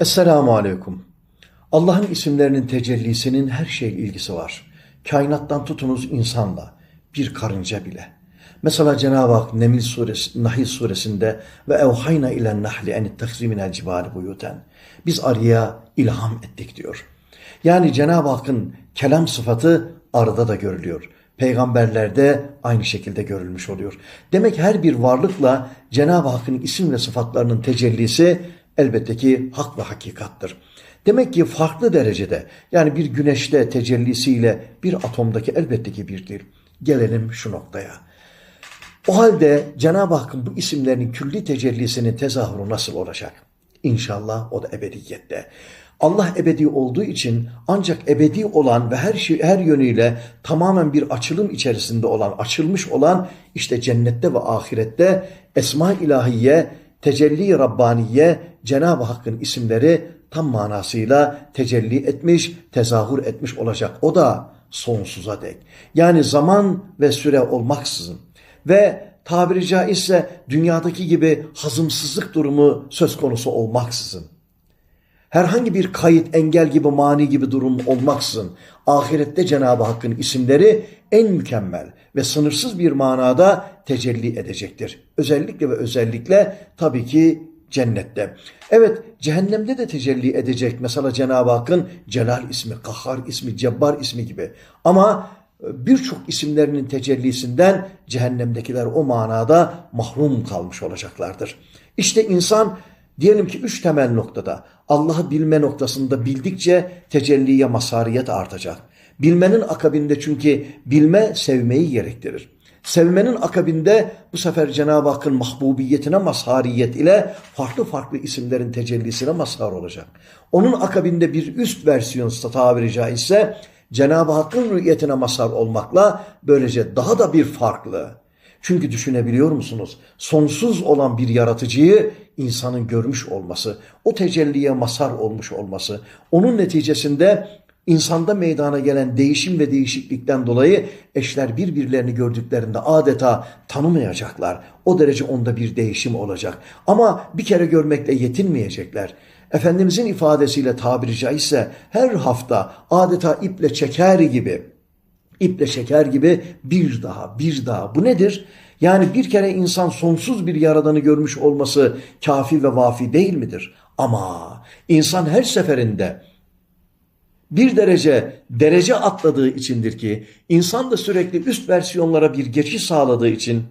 Esselamu Aleyküm. Allah'ın isimlerinin tecellisinin her şeyle ilgisi var. Kainattan tutunuz insanla, bir karınca bile. Mesela Cenab-ı Hak Nemil suresi, Nahil suresinde ve evhayna ile nahli en tehziminel cibali buyuten. Biz arıya ilham ettik diyor. Yani Cenab-ı Hakk'ın kelam sıfatı arıda da görülüyor. Peygamberlerde aynı şekilde görülmüş oluyor. Demek her bir varlıkla Cenab-ı Hakk'ın isim ve sıfatlarının tecellisi elbette ki hak ve hakikattır. Demek ki farklı derecede yani bir güneşte tecellisiyle bir atomdaki elbette ki birdir. Gelelim şu noktaya. O halde Cenab-ı Hakk'ın bu isimlerinin külli tecellisinin tezahürü nasıl olacak? İnşallah o da ebediyette. Allah ebedi olduğu için ancak ebedi olan ve her şey her yönüyle tamamen bir açılım içerisinde olan, açılmış olan işte cennette ve ahirette esma ilahiye, tecelli rabbaniye Cenab-ı Hakk'ın isimleri tam manasıyla tecelli etmiş, tezahür etmiş olacak. O da sonsuza dek. Yani zaman ve süre olmaksızın ve tabiri caizse dünyadaki gibi hazımsızlık durumu söz konusu olmaksızın herhangi bir kayıt, engel gibi, mani gibi durum olmaksızın ahirette Cenab-ı Hakk'ın isimleri en mükemmel ve sınırsız bir manada tecelli edecektir. Özellikle ve özellikle tabii ki cennette. Evet cehennemde de tecelli edecek mesela Cenab-ı Hakk'ın Celal ismi, Kahhar ismi, Cebbar ismi gibi. Ama e, birçok isimlerinin tecellisinden cehennemdekiler o manada mahrum kalmış olacaklardır. İşte insan Diyelim ki üç temel noktada Allah'ı bilme noktasında bildikçe tecelliye masariyet artacak. Bilmenin akabinde çünkü bilme sevmeyi gerektirir. Sevmenin akabinde bu sefer Cenab-ı Hakk'ın mahbubiyetine mazhariyet ile farklı farklı isimlerin tecellisine mazhar olacak. Onun akabinde bir üst versiyon tabiri caizse Cenab-ı Hakk'ın rüyetine mazhar olmakla böylece daha da bir farklı. Çünkü düşünebiliyor musunuz? Sonsuz olan bir yaratıcıyı insanın görmüş olması, o tecelliye masar olmuş olması, onun neticesinde insanda meydana gelen değişim ve değişiklikten dolayı eşler birbirlerini gördüklerinde adeta tanımayacaklar. O derece onda bir değişim olacak. Ama bir kere görmekle yetinmeyecekler. Efendimizin ifadesiyle tabiri caizse her hafta adeta iple çeker gibi, iple çeker gibi bir daha, bir daha. Bu nedir? Yani bir kere insan sonsuz bir yaradanı görmüş olması kafi ve vafi değil midir? Ama insan her seferinde bir derece derece atladığı içindir ki insan da sürekli üst versiyonlara bir geçiş sağladığı için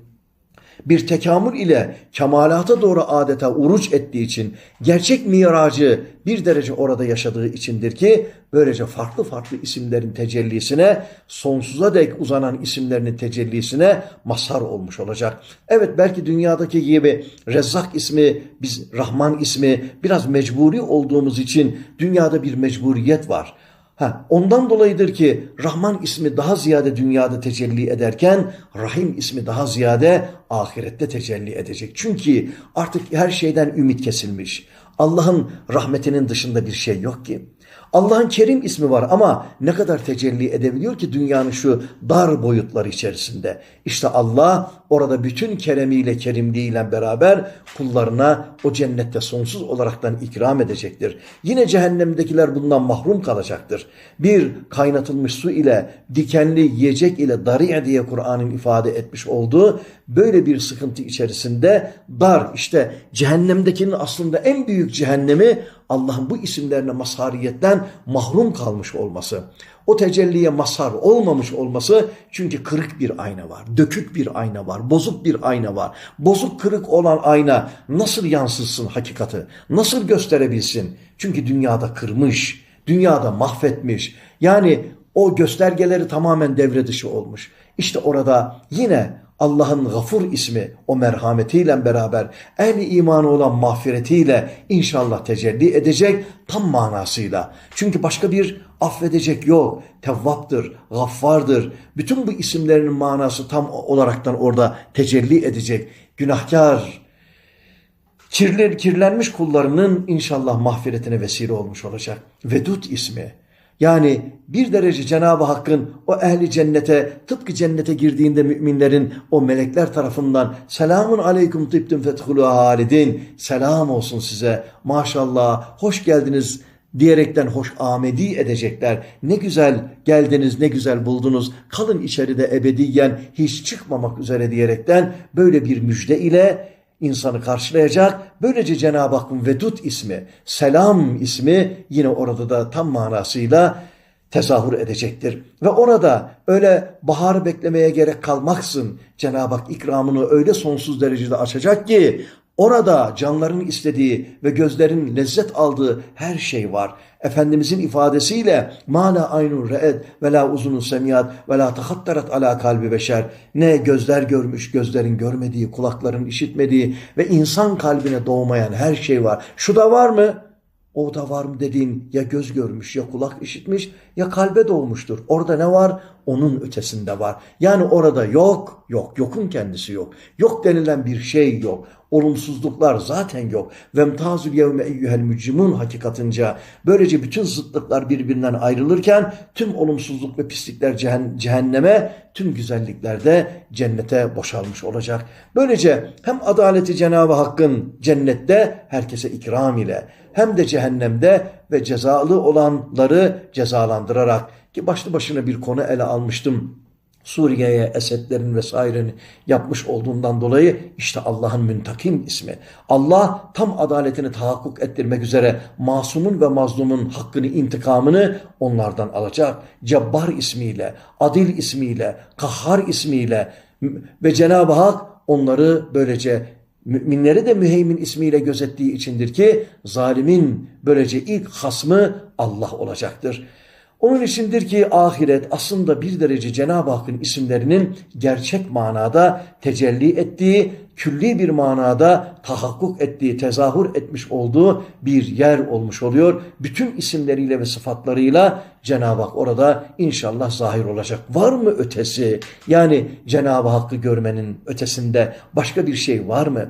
bir tekamül ile kemalata doğru adeta uruç ettiği için gerçek miracı bir derece orada yaşadığı içindir ki böylece farklı farklı isimlerin tecellisine sonsuza dek uzanan isimlerinin tecellisine mazhar olmuş olacak. Evet belki dünyadaki gibi Rezzak ismi, biz Rahman ismi biraz mecburi olduğumuz için dünyada bir mecburiyet var. Ha, ondan dolayıdır ki Rahman ismi daha ziyade dünyada tecelli ederken Rahim ismi daha ziyade ahirette tecelli edecek. Çünkü artık her şeyden ümit kesilmiş. Allah'ın rahmetinin dışında bir şey yok ki. Allah'ın Kerim ismi var ama ne kadar tecelli edebiliyor ki dünyanın şu dar boyutları içerisinde. İşte Allah orada bütün keremiyle, kerimliğiyle beraber kullarına o cennette sonsuz olaraktan ikram edecektir. Yine cehennemdekiler bundan mahrum kalacaktır. Bir kaynatılmış su ile, dikenli yiyecek ile dariye diye Kur'an'ın ifade etmiş olduğu böyle bir sıkıntı içerisinde dar işte cehennemdekinin aslında en büyük cehennemi Allah'ın bu isimlerine mazhariyetten mahrum kalmış olması. O tecelliye mazhar olmamış olması çünkü kırık bir ayna var, dökük bir ayna var, bozuk bir ayna var. Bozuk kırık olan ayna nasıl yansıtsın hakikati, nasıl gösterebilsin? Çünkü dünyada kırmış, dünyada mahvetmiş. Yani o göstergeleri tamamen devre dışı olmuş. İşte orada yine Allah'ın gafur ismi o merhametiyle beraber ehli imanı olan mağfiretiyle inşallah tecelli edecek tam manasıyla. Çünkü başka bir affedecek yok. Tevvaptır, gaffardır. Bütün bu isimlerin manası tam olaraktan orada tecelli edecek. Günahkar, kirler, kirlenmiş kullarının inşallah mağfiretine vesile olmuş olacak. Vedud ismi Yani bir derece Cenab-ı Hakk'ın o ehli cennete tıpkı cennete girdiğinde müminlerin o melekler tarafından selamun aleyküm tibtüm fethulû halidin selam olsun size maşallah hoş geldiniz diyerekten hoş amedi edecekler. Ne güzel geldiniz, ne güzel buldunuz. Kalın içeride ebediyen hiç çıkmamak üzere diyerekten böyle bir müjde ile insanı karşılayacak. Böylece Cenab-ı Hakk'ın Vedud ismi, Selam ismi yine orada da tam manasıyla tezahür edecektir. Ve orada öyle baharı beklemeye gerek kalmaksın Cenab-ı Hak ikramını öyle sonsuz derecede açacak ki orada canların istediği ve gözlerin lezzet aldığı her şey var. Efendimizin ifadesiyle ma la re'ed ve la uzunun semiyat ve la tahattarat ala kalbi beşer. Ne gözler görmüş, gözlerin görmediği, kulakların işitmediği ve insan kalbine doğmayan her şey var. Şu da var mı? O da var mı dediğin ya göz görmüş ya kulak işitmiş ya kalbe doğmuştur. Orada ne var? Onun ötesinde var. Yani orada yok, yok, yokun kendisi yok. Yok denilen bir şey yok. Olumsuzluklar zaten yok. Vemtazül yevme eyyühel mücrimun hakikatınca böylece bütün zıtlıklar birbirinden ayrılırken tüm olumsuzluk ve pislikler cehen- cehenneme, tüm güzellikler de cennete boşalmış olacak. Böylece hem adaleti Cenab-ı Hakk'ın cennette herkese ikram ile hem de cehennemde ve cezalı olanları cezalandırarak ki başlı başına bir konu ele almıştım. Suriye'ye Esedlerin vesairenin yapmış olduğundan dolayı işte Allah'ın müntakim ismi. Allah tam adaletini tahakkuk ettirmek üzere masumun ve mazlumun hakkını, intikamını onlardan alacak. Cebbar ismiyle, Adil ismiyle, Kahhar ismiyle ve Cenab-ı Hak onları böylece müminleri de müheymin ismiyle gözettiği içindir ki zalimin böylece ilk hasmı Allah olacaktır. Onun içindir ki ahiret aslında bir derece Cenab-ı Hakk'ın isimlerinin gerçek manada tecelli ettiği, külli bir manada tahakkuk ettiği, tezahür etmiş olduğu bir yer olmuş oluyor. Bütün isimleriyle ve sıfatlarıyla Cenab-ı Hak orada inşallah zahir olacak. Var mı ötesi? Yani Cenab-ı Hakk'ı görmenin ötesinde başka bir şey var mı?